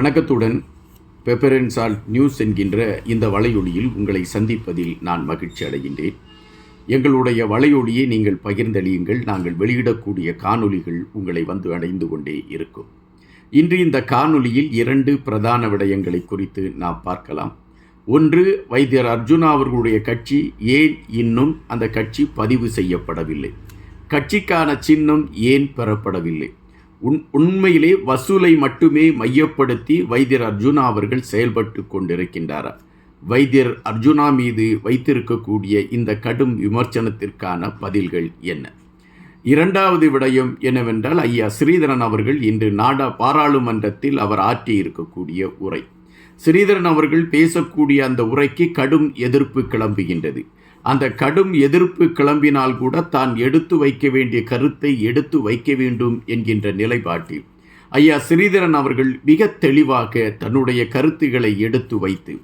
வணக்கத்துடன் pepper and salt news என்கின்ற இந்த வலையொலியில் உங்களை சந்திப்பதில் நான் மகிழ்ச்சி அடைகின்றேன். எங்களுடைய வலையொலியை நீங்கள் பகிர்ந்தளியுங்கள். நாங்கள் வெளியிடக்கூடிய காணொலிகள் உங்களை வந்து அடைந்து கொண்டே இருக்கும். இன்று இந்த காணொலியில் இரண்டு பிரதான விடயங்களை குறித்து நாம் பார்க்கலாம். ஒன்று வைத்தியர் அர்ஜுனா அவர்களுடைய கட்சி ஏன் இன்னும் அந்த கட்சி பதிவு செய்யப்படவில்லை? கட்சிக்கான சின்னம் ஏன் பெறப்படவில்லை? உண் உண்மையிலே வசூலை மட்டுமே மையப்படுத்தி வைத்தியர் அர்ஜுனா அவர்கள் செயல்பட்டு கொண்டிருக்கின்றாரா? வைத்தியர் அர்ஜுனா மீது வைத்திருக்கக்கூடிய இந்த கடும் விமர்சனத்திற்கான பதில்கள் என்ன? இரண்டாவது விடயம் என்னவென்றால் ஐயா ஸ்ரீதரன் அவர்கள் இன்று நாடா பாராளுமன்றத்தில் அவர் ஆற்றியிருக்கக்கூடிய உரை. ஸ்ரீதரன் அவர்கள் பேசக்கூடிய அந்த உரைக்கு கடும் எதிர்ப்பு கிளம்புகின்றது. அந்த கடும் எதிர்ப்பு கிளம்பினால் கூட தான் எடுத்து வைக்க வேண்டிய கருத்தை எடுத்து வைக்க வேண்டும் என்கின்ற நிலைப்பாட்டில் ஐயா ஸ்ரீதரன் அவர்கள் மிக தெளிவாக தன்னுடைய கருத்துக்களை எடுத்து வைத்து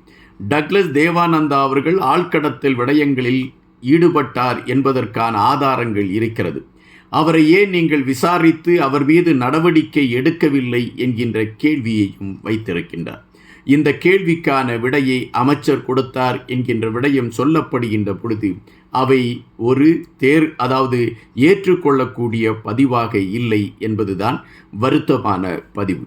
டக்ளஸ் தேவானந்தா அவர்கள் ஆழ்கடத்தல் விடயங்களில் ஈடுபட்டார் என்பதற்கான ஆதாரங்கள் இருக்கிறது. அவரை ஏன் நீங்கள் விசாரித்து அவர் மீது நடவடிக்கை எடுக்கவில்லை? என்கின்ற கேள்வியையும் வைத்திருக்கின்றார். இந்த கேள்விக்கான விடையை அமைச்சர் கொடுத்தார் என்கின்ற விடயம் சொல்லப்படுகின்ற பொழுது அவை ஒரு தேர் அதாவது ஏற்றுக்கொள்ளக்கூடிய பதிவாக இல்லை என்பதுதான் வருத்தமான பதிவு.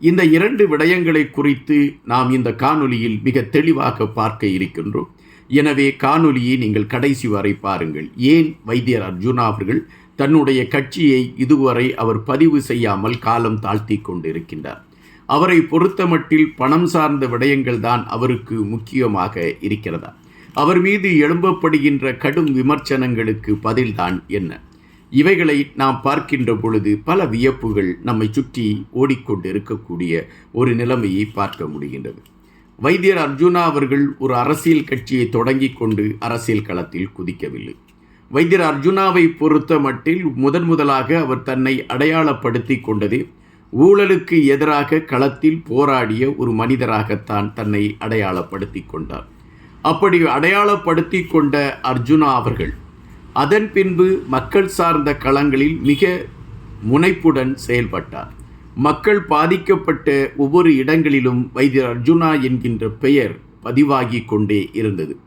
இந்த இரண்டு விடயங்களை குறித்து நாம் இந்த காணொலியில் மிக தெளிவாக பார்க்க இருக்கின்றோம். எனவே காணொலியை நீங்கள் கடைசி வரை பாருங்கள். ஏன் வைத்தியர் அர்ஜுனா அவர்கள் தன்னுடைய கட்சியை இதுவரை அவர் பதிவு செய்யாமல் காலம் தாழ்த்தி கொண்டிருக்கின்றார்? அவரை பொறுத்தமட்டில் பணம் சார்ந்த விடயங்கள் தான் அவருக்கு முக்கியமாக இருக்கிறதா? அவர் மீது எழும்பப்படுகின்ற கடும் விமர்சனங்களுக்கு பதில்தான் என்ன? இவைகளை நாம் பார்க்கின்ற பொழுது பல வியப்புகள் நம்மை சுற்றி ஓடிக்கொண்டு இருக்கக்கூடிய ஒரு நிலைமையை பார்க்க முடிகின்றது. வைத்தியர் அர்ஜுனா அவர்கள் ஒரு அரசியல் கட்சியை தொடங்கி கொண்டு அரசியல் களத்தில் குதிக்கவில்லை. வைத்தியர் அர்ஜுனாவை பொறுத்த மட்டில் முதன் முதலாக அவர் தன்னை அடையாளப்படுத்தி கொண்டது ஊழலுக்கு எதிராக களத்தில் போராடிய ஒரு மனிதராகத்தான் தன்னை அடையாளப்படுத்தி கொண்டார். அப்படி அடையாளப்படுத்தி கொண்ட அர்ஜுனா அவர்கள் அதன் பின்பு மக்கள் சார்ந்த களங்களில் மிக முனைப்புடன் செயல்பட்டார். மக்கள் பாதிக்கப்பட்ட ஒவ்வொரு இடங்களிலும் வைத்தியர் அர்ஜுனா என்கின்ற பெயர் பதிவாகி கொண்டே இருந்தது.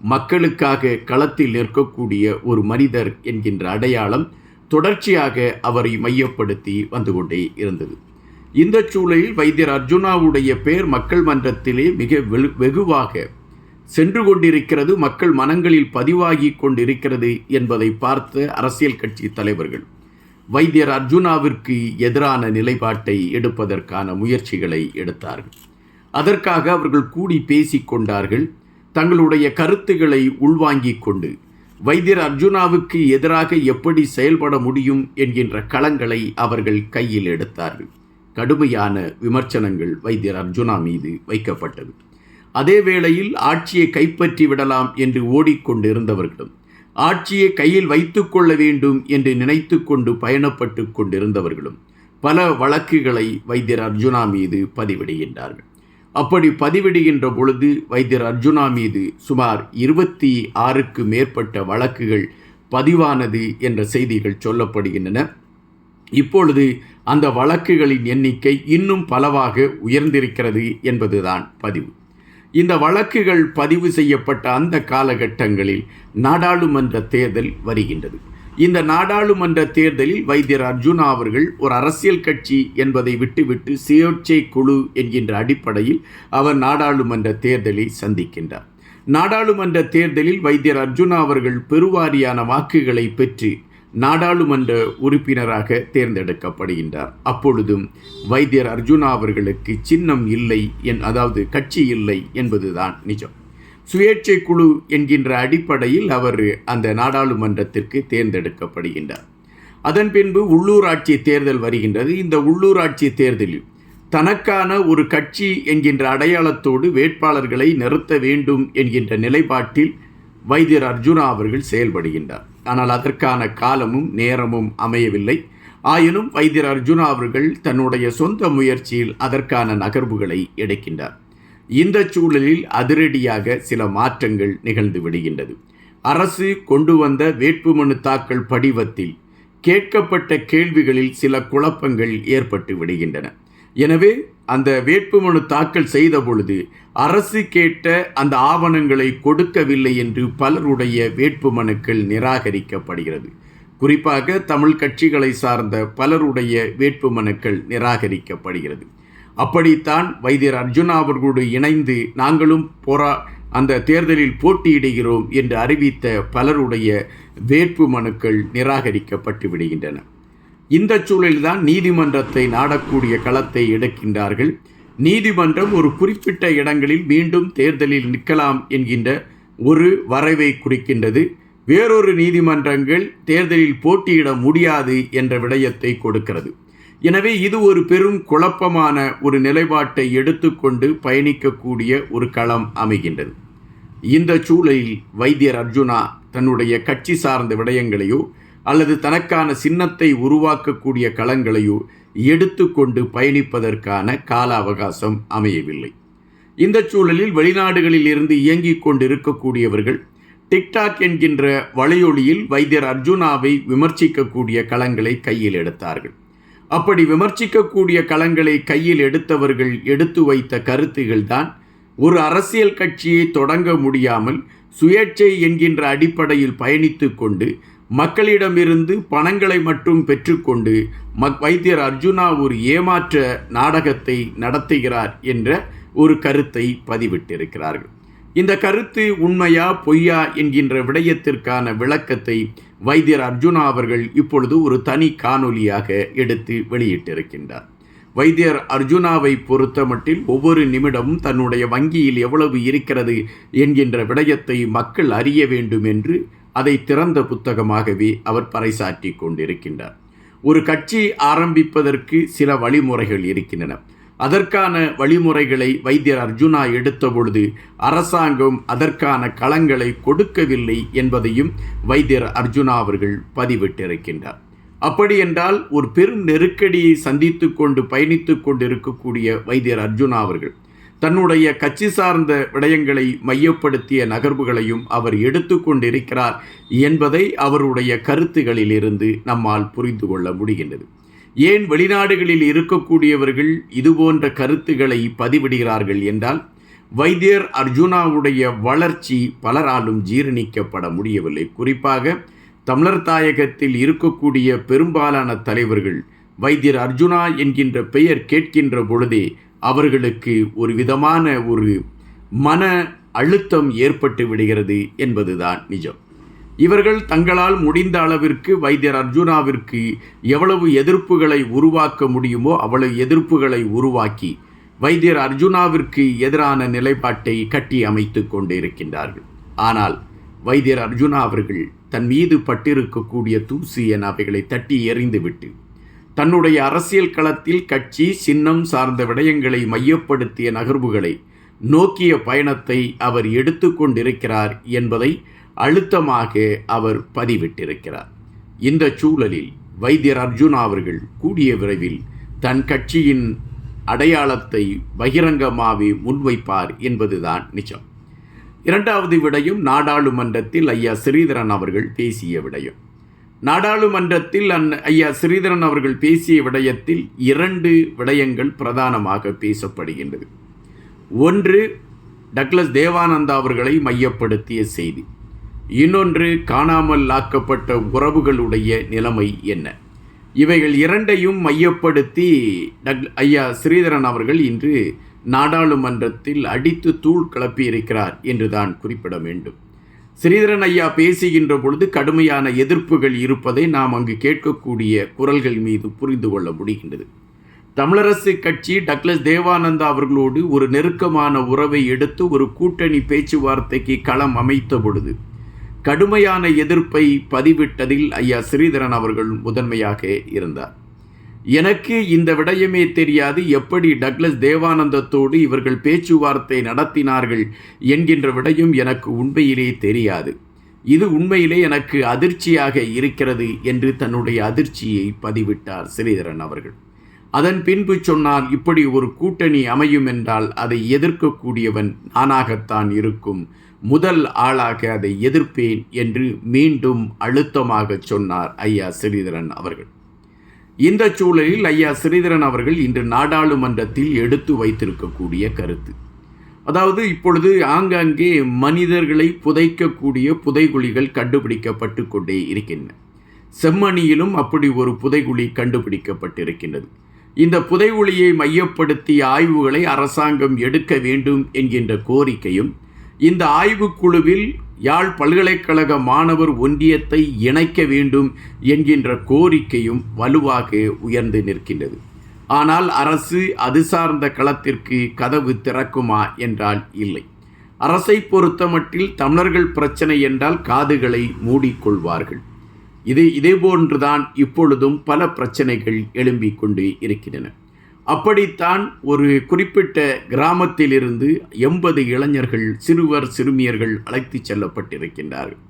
மக்களுக்காக களத்தில் நிற்கக்கூடிய ஒரு மனிதர் என்கின்ற அடையாளம் தொடர்ச்சியாக அவரை மையப்படுத்தி வந்து கொண்டே இருந்தது. இந்த சூழலில் வைத்தியர் அர்ஜுனாவுடைய பெயர் மக்கள் மன்றத்திலே மிக வெகுவாக சென்று கொண்டிருக்கிறது மக்கள் மனங்களில் பதிவாகி கொண்டிருக்கிறது என்பதை பார்த்த அரசியல் கட்சி தலைவர்கள் வைத்தியர் அர்ஜுனாவிற்கு எதிரான நிலைப்பாட்டை எடுப்பதற்கான முயற்சிகளை எடுத்தார்கள். அதற்காக அவர்கள் கூடி பேசிக்கொண்டார்கள் தங்களுடைய கருத்துக்களை உள்வாங்கிக் கொண்டு வைத்தியர் அர்ஜுனாவுக்கு எதிராக எப்படி செயல்பட முடியும் என்கின்ற களங்களை அவர்கள் கையில் எடுத்தார்கள். கடுமையான விமர்சனங்கள் வைத்தியர் அர்ஜுனா மீது வைக்கப்பட்டது. அதே வேளையில் ஆட்சியை கைப்பற்றி விடலாம் என்று ஓடிக்கொண்டிருந்தவர்களும் ஆட்சியை கையில் வைத்துக்கொள்ள வேண்டும் என்று நினைத்து கொண்டு பயணப்பட்டு கொண்டிருந்தவர்களும் பல வழக்குகளை வைத்தியர் அர்ஜுனா மீது பதிவிடுகின்றார்கள். அப்படி பதிவிடுகின்ற பொழுது வைத்தியர் அர்ஜுனா மீது சுமார் இருபத்தி ஆறுக்கு மேற்பட்ட வழக்குகள் பதிவானது என்ற செய்திகள் சொல்லப்படுகின்றன. இப்பொழுது அந்த வழக்குகளின் எண்ணிக்கை இன்னும் பலவாக உயர்ந்திருக்கிறது என்பதுதான் பதிவு. இந்த வழக்குகள் பதிவு செய்யப்பட்ட அந்த காலகட்டங்களில் நாடாளுமன்ற தேர்தல் வருகின்றது. இந்த நாடாளுமன்ற தேர்தலில் வைத்தியர் அர்ஜுனா அவர்கள் ஒரு அரசியல் கட்சி என்பதை விட்டுவிட்டு சுயேட்சை குழு என்கின்ற அடிப்படையில் அவர் நாடாளுமன்ற தேர்தலை சந்திக்கின்றார். நாடாளுமன்ற தேர்தலில் வைத்தியர் அர்ஜுனா அவர்கள் பெருவாரியான வாக்குகளை பெற்று நாடாளுமன்ற உறுப்பினராக தேர்ந்தெடுக்கப்படுகின்றார். அப்பொழுதும் வைத்தியர் அர்ஜுனா அவர்களுக்கு சின்னம் இல்லை என் அதாவது கட்சி இல்லை என்பதுதான் நிஜம். சுயேட்சை குழு என்கின்ற அடிப்படையில் அவர் அந்த நாடாளுமன்றத்திற்கு தேர்ந்தெடுக்கப்படுகின்றார். அதன் பின்பு உள்ளூராட்சி தேர்தல் வருகின்றது. இந்த உள்ளூராட்சி தேர்தலில் தனக்கான ஒரு கட்சி என்கின்ற அடையாளத்தோடு வேட்பாளர்களை நிறுத்த வேண்டும் என்கின்ற நிலைப்பாட்டில் வைத்தியர் அர்ஜுனா அவர்கள் செயல்படுகின்றார். ஆனால் அதற்கான காலமும் நேரமும் அமையவில்லை. ஆயினும் வைத்தியர் அர்ஜுனா அவர்கள் தன்னுடைய சொந்த முயற்சியில் அதற்கான நகர்வுகளை எடுக்கின்றார். இந்த சூழலில் அதிரடியாக சில மாற்றங்கள் நிகழ்ந்து விடுகின்றது. அரசு கொண்டு வந்த வேட்புமனு தாக்கல் படிவத்தில் கேட்கப்பட்ட கேள்விகளில் சில குழப்பங்கள் ஏற்பட்டு விடுகின்றன. எனவே அந்த வேட்புமனு தாக்கல் செய்த பொழுது அரசு கேட்ட அந்த ஆவணங்களை கொடுக்கவில்லை என்று பலருடைய வேட்புமனுக்கள் நிராகரிக்கப்படுகிறது. குறிப்பாக தமிழ் கட்சிகளை சார்ந்த பலருடைய வேட்புமனுக்கள் நிராகரிக்கப்படுகிறது. அப்படித்தான் வைத்தியர் அர்ஜுனா அவர்களோடு இணைந்து நாங்களும் போரா அந்த தேர்தலில் போட்டியிடுகிறோம் என்று அறிவித்த பலருடைய வேட்பு மனுக்கள் நிராகரிக்கப்பட்டு விடுகின்றன. இந்த சூழலில்தான் நீதிமன்றத்தை நாடக்கூடிய களத்தை எடுக்கின்றார்கள். நீதிமன்றம் ஒரு குறிப்பிட்ட இடங்களில் மீண்டும் தேர்தலில் நிற்கலாம் என்கின்ற ஒரு வரைவை குறிக்கின்றது. வேறொரு நீதிமன்றங்கள் தேர்தலில் போட்டியிட முடியாது என்ற விடயத்தை கொடுக்கிறது. எனவே இது ஒரு பெரும் குழப்பமான ஒரு நிலைப்பாட்டை எடுத்துக்கொண்டு பயணிக்கக்கூடிய ஒரு களம் அமைகின்றது. இந்த சூழலில் வைத்தியர் அர்ஜுனா தன்னுடைய கட்சி சார்ந்த விடயங்களையோ அல்லது தனக்கான சின்னத்தை உருவாக்கக்கூடிய களங்களையோ எடுத்துக்கொண்டு பயணிப்பதற்கான கால அவகாசம் அமையவில்லை. இந்த சூழலில் வெளிநாடுகளில் இருந்து இயங்கிக் கொண்டு இருக்கக்கூடியவர்கள் டிக்டாக் என்கின்ற வலையொலியில் வைத்தியர் அர்ஜுனாவை விமர்சிக்கக்கூடிய களங்களை கையில் எடுத்தார்கள். அப்படி விமர்சிக்கக்கூடிய களங்களை கையில் எடுத்தவர்கள் எடுத்து வைத்த கருத்துகள்தான் ஒரு அரசியல் கட்சியை தொடங்க முடியாமல் சுயேட்சை என்கின்ற அடிப்படையில் பயணித்து கொண்டு மக்களிடமிருந்து பணங்களை மட்டும் பெற்றுக்கொண்டு மக் வைத்தியர் அர்ஜுனா ஒரு ஏமாற்ற நாடகத்தை நடத்துகிறார் என்ற ஒரு கருத்தை பதிவிட்டிருக்கிறார்கள். இந்த கருத்து உண்மையா பொய்யா என்கின்ற விடயத்திற்கான விளக்கத்தை வைத்தியர் அர்ஜுனா அவர்கள் இப்பொழுது ஒரு தனி காணொலியாக எடுத்து வெளியிட்டிருக்கின்றார். வைத்தியர் அர்ஜுனாவை பொறுத்த மட்டில் ஒவ்வொரு நிமிடமும் தன்னுடைய வங்கியில் எவ்வளவு இருக்கிறது என்கின்ற விடயத்தை மக்கள் அறிய வேண்டும் என்று அதை திறந்த புத்தகமாகவே அவர் பறைசாற்றி கொண்டிருக்கின்றார். ஒரு கட்சி ஆரம்பிப்பதற்கு சில வழிமுறைகள் இருக்கின்றன. அதற்கான வழிமுறைகளை வைத்தியர் அர்ஜுனா எடுத்த பொழுது அரசாங்கம் அதற்கான களங்களை கொடுக்கவில்லை என்பதையும் வைத்தியர் அர்ஜுனா அவர்கள் பதிவிட்டிருக்கின்றார். அப்படியென்றால் ஒரு பெரும் நெருக்கடியை சந்தித்து கொண்டு பயணித்து கொண்டு இருக்கக்கூடிய வைத்தியர் அர்ஜுனா அவர்கள் தன்னுடைய கட்சி சார்ந்த விடயங்களை மையப்படுத்திய நகர்வுகளையும் அவர் எடுத்துக்கொண்டிருக்கிறார் என்பதை அவருடைய கருத்துகளிலிருந்து நம்மால் புரிந்து கொள்ள முடிகின்றது. ஏன் வெளிநாடுகளில் இருக்கக்கூடியவர்கள் இதுபோன்ற கருத்துக்களை பதிவிடுகிறார்கள் என்றால் வைத்தியர் அர்ஜுனாவுடைய வளர்ச்சி பலராலும் ஜீரணிக்கப்பட முடியவில்லை. குறிப்பாக தமிழர் தாயகத்தில் இருக்கக்கூடிய பெரும்பாலான தலைவர்கள் வைத்தியர் அர்ஜுனா என்கின்ற பெயர் கேட்கின்ற பொழுதே அவர்களுக்கு ஒரு விதமான ஒரு மன அழுத்தம் ஏற்பட்டு விடுகிறது என்பதுதான் நிஜம். இவர்கள் தங்களால் முடிந்த அளவிற்கு வைத்தியர் அர்ஜுனாவிற்கு எவ்வளவு எதிர்ப்புகளை உருவாக்க முடியுமோ அவ்வளவு எதிர்ப்புகளை உருவாக்கி வைத்தியர் அர்ஜுனாவிற்கு எதிரான நிலைப்பாட்டை கட்டி அமைத்து கொண்டிருக்கின்றார்கள். ஆனால் வைத்தியர் அர்ஜுனா அவர்கள் தன் மீது பட்டிருக்கக்கூடிய தூசி என அவைகளை தட்டி எறிந்துவிட்டு தன்னுடைய அரசியல் களத்தில் கட்சி சின்னம் சார்ந்த விடயங்களை மையப்படுத்திய நகர்வுகளை நோக்கிய பயணத்தை அவர் எடுத்துக்கொண்டிருக்கிறார் என்பதை அழுத்தமாக அவர் பதிவிட்டிருக்கிறார். இந்த சூழலில் வைத்தியர் அர்ஜுனா அவர்கள் கூடிய விரைவில் தன் கட்சியின் அடையாளத்தை பகிரங்கமாகவே முன்வைப்பார் என்பதுதான் நிஜம். இரண்டாவது விடயம் நாடாளுமன்றத்தில் ஐயா ஸ்ரீதரன் அவர்கள் பேசிய விடயம். நாடாளுமன்றத்தில் அந் ஐயா ஸ்ரீதரன் அவர்கள் பேசிய விடயத்தில் இரண்டு விடயங்கள் பிரதானமாக பேசப்படுகின்றது. ஒன்று டக்ளஸ் தேவானந்தா அவர்களை மையப்படுத்திய செய்தி. இன்னொன்று காணாமல் ஆக்கப்பட்ட உறவுகளுடைய நிலைமை என்ன? இவைகள் இரண்டையும் மையப்படுத்தி டக் ஐயா ஸ்ரீதரன் அவர்கள் இன்று நாடாளுமன்றத்தில் அடித்து தூள் கிளப்பியிருக்கிறார் என்றுதான் குறிப்பிட வேண்டும். ஸ்ரீதரன் ஐயா பேசுகின்ற பொழுது கடுமையான எதிர்ப்புகள் இருப்பதை நாம் அங்கு கேட்கக்கூடிய குரல்கள் மீது புரிந்து கொள்ள முடிகின்றது. தமிழரசு கட்சி டக்ளஸ் தேவானந்தா அவர்களோடு ஒரு நெருக்கமான உறவை எடுத்து ஒரு கூட்டணி பேச்சுவார்த்தைக்கு களம் அமைத்த பொழுது கடுமையான எதிர்ப்பை பதிவிட்டதில் ஐயா ஸ்ரீதரன் அவர்கள் முதன்மையாக இருந்தார். எனக்கு இந்த விடயமே தெரியாது எப்படி டக்ளஸ் தேவானந்தத்தோடு இவர்கள் பேச்சுவார்த்தை நடத்தினார்கள் என்கின்ற விடயம் எனக்கு உண்மையிலே தெரியாது. இது உண்மையிலே எனக்கு அதிர்ச்சியாக இருக்கிறது என்று தன்னுடைய அதிர்ச்சியை பதிவிட்டார் ஸ்ரீதரன் அவர்கள். அதன் பின்பு சொன்னால் இப்படி ஒரு கூட்டணி அமையும் என்றால் அதை எதிர்க்கக்கூடியவன் நானாகத்தான் இருக்கும். முதல் ஆளாக அதை எதிர்ப்பேன் என்று மீண்டும் அழுத்தமாக சொன்னார் ஐயா ஸ்ரீதரன் அவர்கள். இந்த சூழலில் ஐயா ஸ்ரீதரன் அவர்கள் இன்று நாடாளுமன்றத்தில் எடுத்து வைத்திருக்கக்கூடிய கருத்து. அதாவது இப்பொழுது ஆங்காங்கே மனிதர்களை புதைக்கக்கூடிய புதைகுழிகள் கண்டுபிடிக்கப்பட்டு கொண்டே இருக்கின்றன. செம்மணியிலும் அப்படி ஒரு புதைகுழி கண்டுபிடிக்கப்பட்டிருக்கின்றது. இந்த புதைகுழியை மையப்படுத்தி ஆய்வுகளை அரசாங்கம் எடுக்க வேண்டும் என்கின்ற கோரிக்கையும் இந்த ஆய்வுக்குழுவில் யாழ் பல்கலைக்கழக மாணவர் ஒன்றியத்தை இணைக்க வேண்டும் என்கின்ற கோரிக்கையும் வலுவாக உயர்ந்து நிற்கின்றது. ஆனால் அரசு அது சார்ந்த களத்திற்கு கதவு திறக்குமா என்றால் இல்லை. அரசை பொறுத்தமட்டில் தமிழர்கள் பிரச்சனை என்றால் காதுகளை மூடிக்கொள்வார்கள். இது இதேபோன்றுதான் இப்பொழுதும் பல பிரச்சனைகள் எழும்பிக் கொண்டு இருக்கின்றன. அப்படித்தான் ஒரு குறிப்பிட்ட கிராமத்திலிருந்து எண்பது இளைஞர்கள் சிறுவர் சிறுமியர்கள் அழைத்து செல்லப்பட்டிருக்கின்றார்கள்.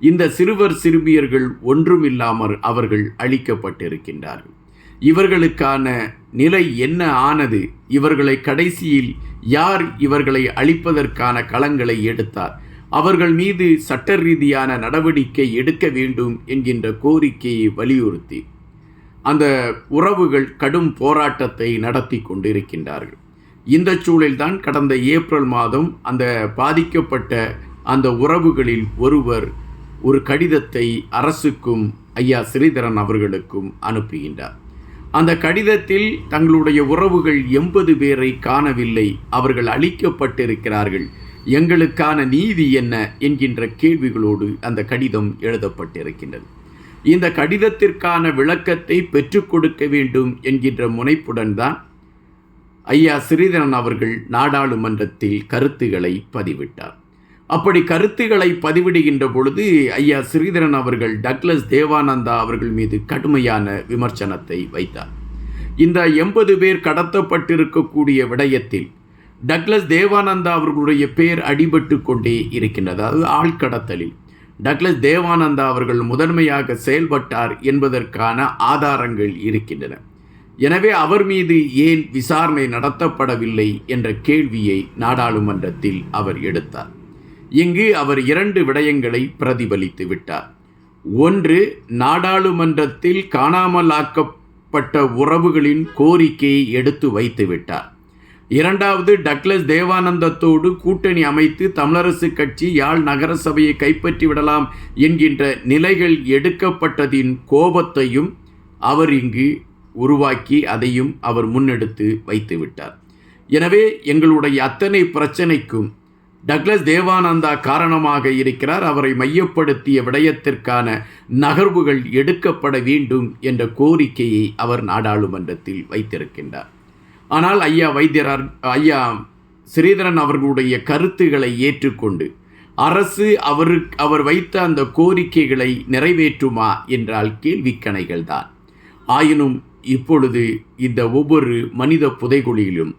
இந்த சிறுவர் சிறுமியர்கள் ஒன்றுமில்லாமல் அவர்கள் அழிக்கப்பட்டிருக்கின்றார்கள். இவர்களுக்கான நிலை என்ன ஆனது? இவர்களை கடைசியில் யார் இவர்களை அழிப்பதற்கான களங்களை எடுத்தார்? அவர்கள் மீது சட்ட ரீதியான நடவடிக்கை எடுக்க வேண்டும் என்கின்ற கோரிக்கையை வலியுறுத்தி அந்த உறவுகள் கடும் போராட்டத்தை நடத்தி கொண்டிருக்கின்றார்கள். இந்த சூழல்தான் கடந்த ஏப்ரல் மாதம் அந்த பாதிக்கப்பட்ட அந்த உறவுகளில் ஒருவர் ஒரு கடிதத்தை அரசுக்கும் ஐயா ஸ்ரீதரன் அவர்களுக்கும் அனுப்புகின்றார். அந்த கடிதத்தில் தங்களுடைய உறவுகள் எண்பது பேரை காணவில்லை அவர்கள் அழிக்கப்பட்டிருக்கிறார்கள் எங்களுக்கான நீதி என்ன? என்கின்ற கேள்விகளோடு அந்த கடிதம் எழுதப்பட்டிருக்கின்றது. இந்த கடிதத்திற்கான விளக்கத்தை பெற்றுக் கொடுக்க வேண்டும் என்கின்ற முனைப்புடன் தான் ஐயா ஸ்ரீதரன் அவர்கள் நாடாளுமன்றத்தில் கருத்துக்களை பதிவிட்டார். அப்படி கருத்துக்களை பதிவிடுகின்ற பொழுது ஐயா ஸ்ரீதரன் அவர்கள் டக்ளஸ் தேவானந்தா அவர்கள் மீது கடுமையான விமர்சனத்தை வைத்தார். இந்த எண்பது பேர் கடத்தப்பட்டிருக்கக்கூடிய விடயத்தில் டக்ளஸ் தேவானந்தா அவர்களுடைய பேர் அடிபட்டு கொண்டே இருக்கின்றது. அதாவது ஆழ்கடத்தலில் டக்ளஸ் தேவானந்தா அவர்கள் முதன்மையாக செயல்பட்டார் என்பதற்கான ஆதாரங்கள் இருக்கின்றன. எனவே அவர் மீது ஏன் விசாரணை நடத்தப்படவில்லை என்ற கேள்வியை நாடாளுமன்றத்தில் அவர் எடுத்தார். இங்கு அவர் இரண்டு விடயங்களை பிரதிபலித்து விட்டார். ஒன்று நாடாளுமன்றத்தில் காணாமலாக்கப்பட்ட உறவுகளின் கோரிக்கையை எடுத்து வைத்து விட்டார். இரண்டாவது டக்ளஸ் தேவானந்தத்தோடு கூட்டணி அமைத்து தமிழரசு கட்சி யாழ் நகரசபையை கைப்பற்றி விடலாம் என்கின்ற நிலைகள் எடுக்கப்பட்டதின் கோபத்தையும் அவர் இங்கு உருவாக்கி அதையும் அவர் முன்னெடுத்து வைத்து விட்டார். எனவே எங்களுடைய அத்தனை பிரச்சனைக்கும் டக்ளஸ் தேவானந்தா காரணமாக இருக்கிறார். அவரை மையப்படுத்திய விடயத்திற்கான நகர்வுகள் எடுக்கப்பட வேண்டும் என்ற கோரிக்கையை அவர் நாடாளுமன்றத்தில் வைத்திருக்கின்றார். ஆனால் ஐயா வைத்தியரார் ஐயா ஸ்ரீதரன் அவர்களுடைய கருத்துக்களை ஏற்றுக்கொண்டு அரசு அவரு அவர் வைத்த அந்த கோரிக்கைகளை நிறைவேற்றுமா? என்றால் கேள்விக்கணைகள் தான். ஆயினும் இப்பொழுது இந்த ஒவ்வொரு மனித புதைகுழியிலும்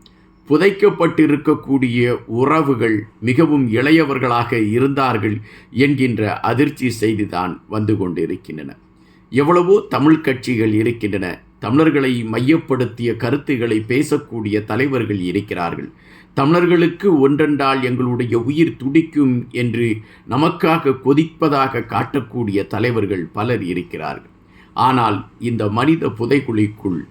புதைக்கப்பட்டிருக்கக்கூடிய உறவுகள் மிகவும் இளையவர்களாக இருந்தார்கள் என்கின்ற அதிர்ச்சி செய்திதான் வந்து கொண்டிருக்கின்றன. எவ்வளவோ தமிழ் கட்சிகள் இருக்கின்றன. தமிழர்களை மையப்படுத்திய கருத்துக்களை பேசக்கூடிய தலைவர்கள் இருக்கிறார்கள். தமிழர்களுக்கு ஒன்றென்றால் எங்களுடைய உயிர் துடிக்கும் என்று நமக்காக கொதிப்பதாக காட்டக்கூடிய தலைவர்கள் பலர் இருக்கிறார்கள். ஆனால் இந்த மனித புதைக்குழிக்குள்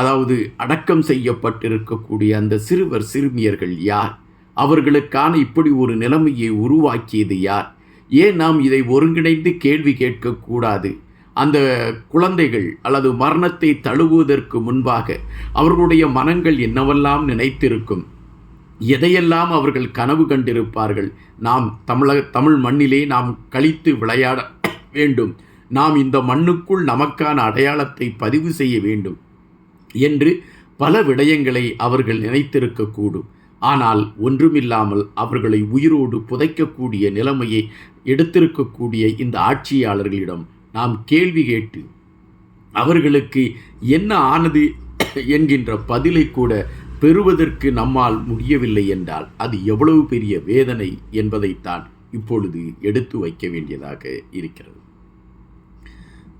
அதாவது அடக்கம் செய்யப்பட்டிருக்கக்கூடிய அந்த சிறுவர் சிறுமியர்கள் யார்? அவர்களுக்கான இப்படி ஒரு நிலைமையை உருவாக்கியது யார்? ஏன் நாம் இதை ஒருங்கிணைந்து கேள்வி கேட்கக்கூடாது? அந்த குழந்தைகள் அல்லது மரணத்தை தழுவுவதற்கு முன்பாக அவர்களுடைய மனங்கள் என்னவெல்லாம் நினைத்திருக்கும்? எதையெல்லாம் அவர்கள் கனவு கண்டிருப்பார்கள்? நாம் தமிழக தமிழ் மண்ணிலே நாம் கழித்து விளையாட வேண்டும். நாம் இந்த மண்ணுக்குள் நமக்கான அடையாளத்தை பதிவு செய்ய வேண்டும் என்று பல விடயங்களை அவர்கள் நினைத்திருக்கக்கூடும். ஆனால் ஒன்றுமில்லாமல் அவர்களை உயிரோடு புதைக்கக்கூடிய நிலைமையை எடுத்திருக்கக்கூடிய இந்த ஆட்சியாளர்களிடம் நாம் கேள்வி கேட்டு அவர்களுக்கு என்ன ஆனது என்கின்ற பதிலை கூட பெறுவதற்கு நம்மால் முடியவில்லை என்றால் அது எவ்வளவு பெரிய வேதனை என்பதைத்தான் இப்பொழுது எடுத்து வைக்க வேண்டியதாக இருக்கிறது.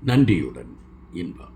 நன்றியுடன் இன்பம்.